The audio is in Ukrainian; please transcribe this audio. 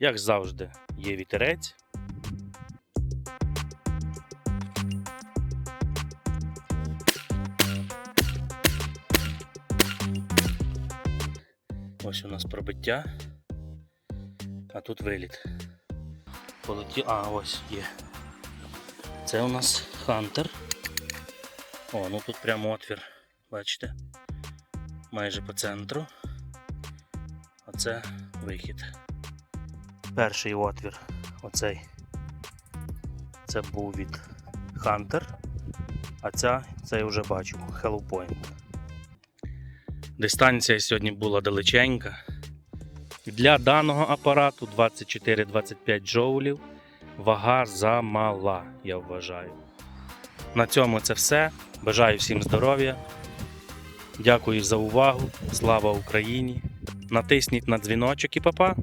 Як завжди, є вітерець. Ось у нас пробиття. А тут виліт. Полеті... А, ось є. Це у нас Хантер. О, ну тут прямо отвір. Бачите? Майже по центру. Оце вихід. Перший отвір. Оцей. Це був від Hunter. А ця, це я вже бачу, Hello. Дистанція сьогодні була далеченька. Для даного апарату 24-25 джоулів. Вага замала, я вважаю. На цьому це все. Бажаю всім здоров'я. Дякую за увагу. Слава Україні! Натисніть на дзвіночок і папа.